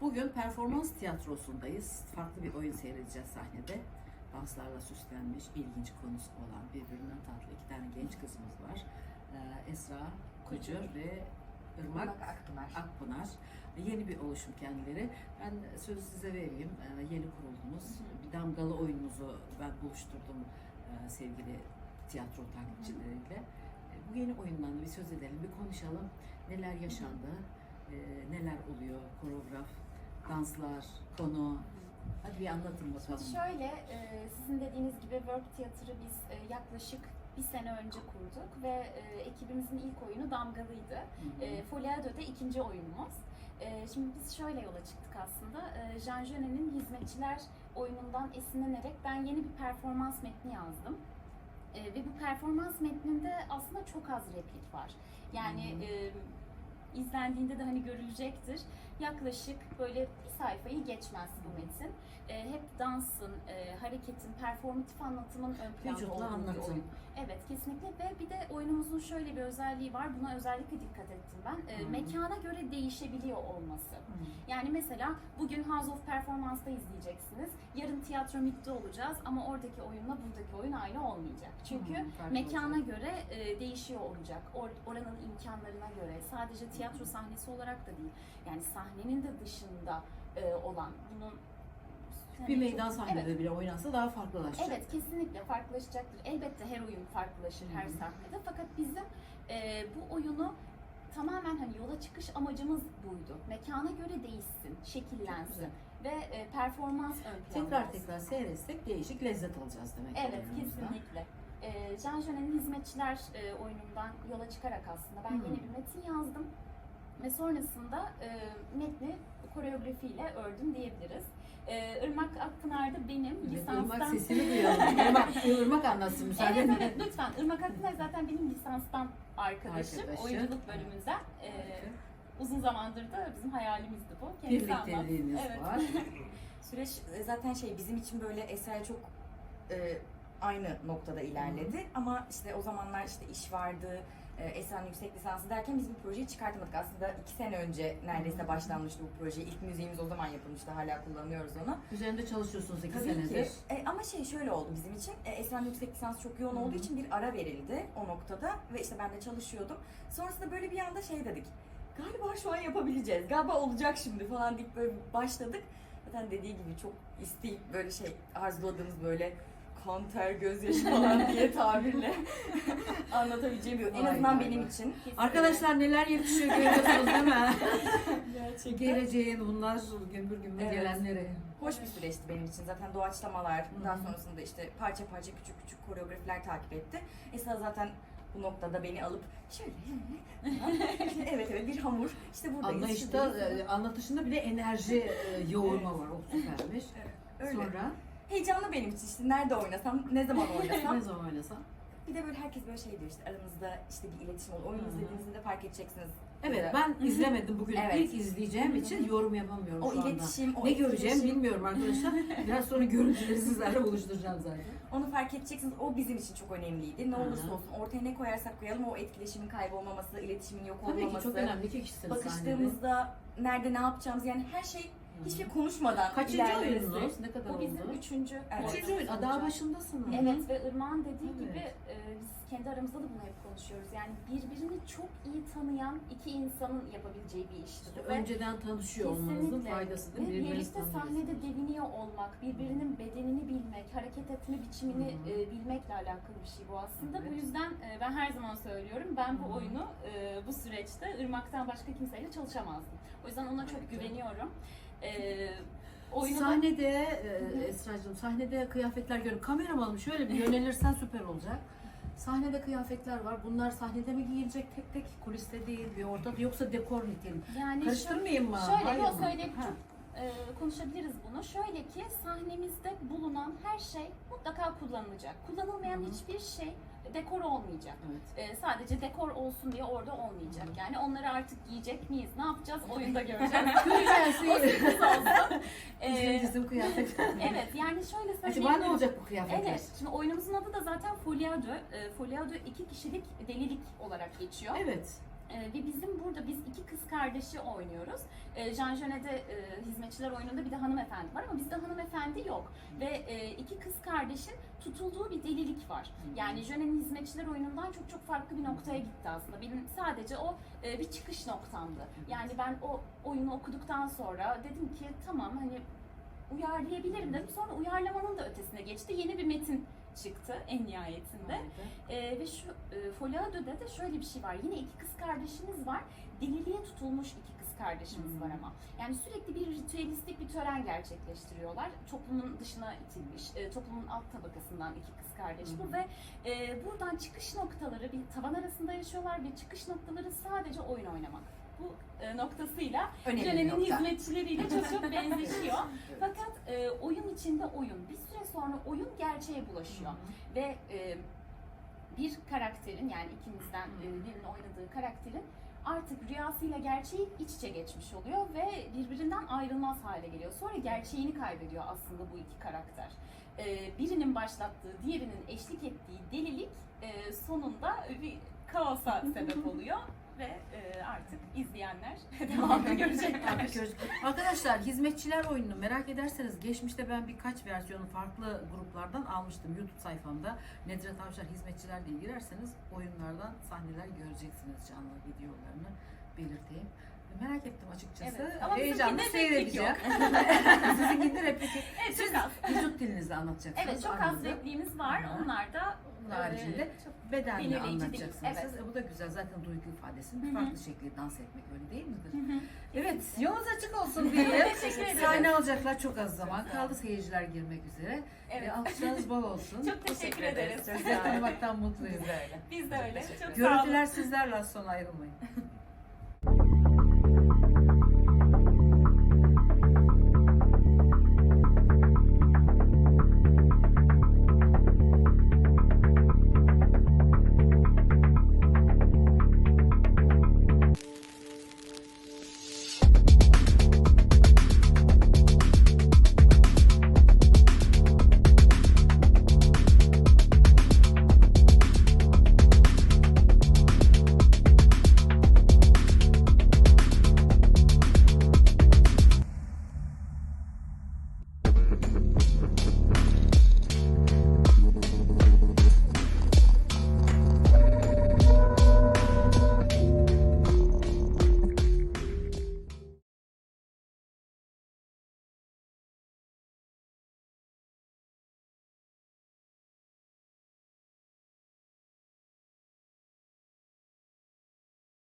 Bugün performans tiyatrosundayız. Farklı bir oyun seyredeceğiz sahnede. Danslarla süslenmiş, ilginç konusu olan birbirinden tatlı iki tane genç kızımız var. Ee, Esra Kucur ve Irmak Akpınar. Akpınar. Yeni bir oluşum kendileri. Ben sözü size vereyim. Ee, Yeni kuruldunuz. Bir damgalı oyununuzu ben buluşturdum e, sevgili tiyatro takipçileriyle. E, Bu yeni oyundan da bir söz edelim, bir konuşalım. Neler yaşandı, e, neler oluyor, koreograf, danslar, konu. Hadi bir anlatın bakalım. Şöyle, e, sizin dediğiniz gibi Work Tiyatrı biz e, yaklaşık bir sene önce kurduk ve e, ekibimizin ilk oyunu Damgalıydı. Hı hı. E, Foliado'da ikinci oyunumuz. E, şimdi biz şöyle yola çıktık aslında. E, Jean Genet'in Hizmetçiler oyunundan esinlenerek ben yeni bir performans metni yazdım. E, ve bu performans metninde aslında çok az replik var. Yani Hı hı. e, izlendiğinde de hani görülecektir. Yaklaşık böyle bir sayfayı geçmez bu metin. E, hep dansın, e, hareketin, performatif anlatımın ön planda olduğu bir anlatım. oyun. Evet kesinlikle ve bir de oyunumuzun şöyle bir özelliği var. Buna özellikle dikkat ettim ben. E, Hı. mekana göre değişebiliyor olması. Hı. Yani mesela bugün House of Performance'da izleyeceksiniz. Yarın Tiyatro Mit'te olacağız ama oradaki oyunla buradaki oyun aynı olmayacak. Çünkü farklı mekana olacak. göre e, değişiyor olacak. Or- oranın imkanlarına göre. Sadece tiyatro sahnesi olarak da değil. Yani sahnenin de dışında e, olan bunun Bir hani meydan sahnede Evet. bile oynansa daha farklılaşacak. Evet kesinlikle farklılaşacaktır. Elbette her oyun farklılaşır her sahnede. Fakat bizim e, bu oyunu tamamen hani yola çıkış amacımız buydu. Mekana göre değişsin, şekillensin ve e, performans ön planda Tekrar tekrar seyretsek değişik lezzet alacağız demek. Evet oyunumuzda. kesinlikle. E, Jean Genet'in Hizmetçiler e, oyunundan yola çıkarak aslında ben Hı. yeni bir metin yazdım. Ve sonrasında e, metni koreografiyle ördüm diyebiliriz. E, Irmak Akpınar da benim Evet, lisanstan... Irmak sesini duyalım. Irmak, Irmak anlatsın müsaade Evet evet lütfen. Irmak Akpınar zaten benim lisanstan arkadaşım. Arkadaşı. Oyunculuk bölümünden. Ee, uzun zamandır da bizim hayalimizdi bu. Kendisi. Birlikteliğiniz Evet. var. Süreç e, zaten şey bizim için böyle Esra'ya çok e, aynı noktada ilerledi. Ama işte o zamanlar işte iş vardı, Esra'nın yüksek lisansı derken biz bu projeyi çıkartamadık. Aslında iki sene önce neredeyse başlanmıştı bu proje. İlk müziğimiz o zaman yapılmıştı. Hala kullanıyoruz onu. Üzerinde çalışıyorsunuz iki Tabii senedir. ki. E, ama şey şöyle oldu bizim için. E, Esra'nın yüksek lisansı çok yoğun olduğu için bir ara verildi o noktada. Ve işte ben de çalışıyordum. Sonrasında böyle bir anda şey dedik. Galiba şu an yapabileceğiz. Galiba olacak şimdi falan deyip böyle başladık. Zaten dediği gibi çok isteyip böyle şey arzuladığımız böyle kan ter gözyaşı falan diye tabirle anlatabileceğim bir En Vay azından vay benim vay. için. Arkadaşlar neler yetişiyor görüyorsunuz değil mi? Gerçekten. Geleceğin bunlar gümbür gümbür Evet. gelenleri. Hoş bir süreçti benim için. Zaten doğaçlamalar, Hı hı. daha sonrasında işte parça parça küçük küçük koreografiler takip etti. Esra zaten bu noktada beni alıp şöyle işte evet evet bir hamur işte buradayız. Anlayışta, şuradayız. e, anlatışında bile enerji e, yoğurma var. O süpermiş. Öyle. Sonra Heyecanlı benim için işte nerede oynasam, ne zaman ne oynasam. zaman oynasam? bir de böyle herkes böyle şey diyor işte aramızda işte bir iletişim olur. Oyun izlediğinizde de fark edeceksiniz. Evet ben izlemedim bugün. Evet. İlk izleyeceğim için yorum yapamıyorum o şu anda. iletişim, o Ne göreceğim etkileşim, bilmiyorum arkadaşlar. Biraz sonra görüntüleri sizlerle buluşturacağım zaten. Onu fark edeceksiniz. O bizim için çok önemliydi. Ne Hı hı. olursa olsun ortaya ne koyarsak koyalım o etkileşimin kaybolmaması, iletişimin yok Tabii ki olmaması. çok önemli. İki kişisiniz sahnede. bakıştığımızda nerede ne yapacağımız yani her şey hiçbir şey konuşmadan Kaçıncı ilerlemesi. oyununuz? Ne kadar Bu bizim oldu? üçüncü. Evet. Üçüncü oyun. Aa, Daha başındasınız. Evet ve Irmak'ın dediği Evet. gibi e, biz kendi aramızda da bunu hep konuşuyoruz. Yani birbirini çok iyi tanıyan iki insanın yapabileceği bir işti. İşte önceden tanışıyor olmanızın faydası değil mi? Birbirinizi birlikte sahnede deviniyor olmak, birbirinin bedenini bilmek, hareket etme biçimini Hı hı. e, bilmekle alakalı bir şey bu aslında. Evet. Bu yüzden e, ben her zaman söylüyorum, ben bu hı. oyunu e, bu süreçte Irmak'tan başka kimseyle çalışamazdım. O yüzden ona çok Harika. güveniyorum. E, oyunu da- Sahnede e, Esra'cığım sahnede kıyafetler görüyorum. Kameramanım şöyle bir yönelirsen süper olacak. Sahnede kıyafetler var. Bunlar sahnede mi giyilecek tek tek kuliste değil bir ortada yoksa dekor niteliği. yani Karıştırmayayım mı? Şöyle yok çok e, konuşabiliriz bunu. Şöyle ki sahnemizde bulunan her şey mutlaka kullanılacak. Kullanılmayan Hı hı. hiçbir şey dekor olmayacak. Evet. E, sadece dekor olsun diye orada olmayacak. Hı. Yani onları artık giyecek miyiz? Ne yapacağız? Oyunda göreceğiz. Göreceğiz. Sürpriz olsun. E, İzleyicisinin kıyafet. evet yani şöyle Acaba ne olacak bu kıyafetler? Evet, şimdi oyunumuzun adı da zaten Foliado. E, Foliado iki kişilik delilik olarak geçiyor. Evet. Ee, ve bizim burada biz iki kız kardeşi oynuyoruz. Ee, Jean Genet'de e, hizmetçiler oyununda bir de hanımefendi var ama bizde hanımefendi yok. Ve e, iki kız kardeşin tutulduğu bir delilik var. Yani Jönen'in hizmetçiler oyunundan çok çok farklı bir noktaya gitti aslında. Benim sadece o e, bir çıkış noktamdı. Yani ben o oyunu okuduktan sonra dedim ki tamam hani uyarlayabilirim dedim. Sonra uyarlamanın da ötesine geçti. Yeni bir metin çıktı en nihayetinde. Ee, ve şu e, Folado'da da şöyle bir şey var. Yine iki kız kardeşimiz var. Deliliğe tutulmuş iki kız kardeşimiz Hmm. var ama. Yani sürekli bir ritüelistik bir tören gerçekleştiriyorlar. Toplumun dışına itilmiş, e, toplumun alt tabakasından iki kız kardeş bu Hmm. ve e, buradan çıkış noktaları bir tavan arasında yaşıyorlar ve çıkış noktaları sadece oyun oynamak. Bu e, noktasıyla Önemli nokta. hizmetçileriyle çok çok benzeşiyor. Evet. Fakat e, oyun içinde oyun. Bir süre sonra oyun gerçeğe bulaşıyor. Ve e, bir karakterin yani ikimizden e, birinin oynadığı karakterin artık rüyasıyla gerçeği iç içe geçmiş oluyor ve birbirinden ayrılmaz hale geliyor. Sonra gerçeğini kaybediyor aslında bu iki karakter. E, birinin başlattığı, diğerinin eşlik ettiği delilik e, sonunda bir kaosa sebep oluyor ve e, artık izleyenler devamını görecekler. Arkadaşlar hizmetçiler oyununu merak ederseniz geçmişte ben birkaç versiyonu farklı gruplardan almıştım YouTube sayfamda. Nedret Avşar hizmetçiler diye girerseniz oyunlardan sahneler göreceksiniz canlı videolarını belirteyim. Merak ettim açıkçası. Evet, ama Heyecanla seyredeceğim. Sizinkinde replik. Evet, Siz çok az. vücut dilinizle anlatacaksınız. Evet çok az repliğimiz var. Hı. Onlar da Bunun haricinde e, çok bedenle değil. anlatacaksınız. Evet. Siz. Bu da güzel. Zaten duygu ifadesini Hı bir hı. farklı şekilde dans etmek öyle değil midir? Hı hı. Evet, yolunuz açık olsun diye. Teşekkür ederim. Sahne alacaklar çok az zaman kaldı seyirciler girmek üzere. Evet. E, alkışlarınız bol olsun. Çok teşekkür ederiz. Sizleri tanımaktan mutluyuz. Biz de öyle. Biz de öyle. Çok sağ olun. Görüntüler sizlerle az sonra ayrılmayın.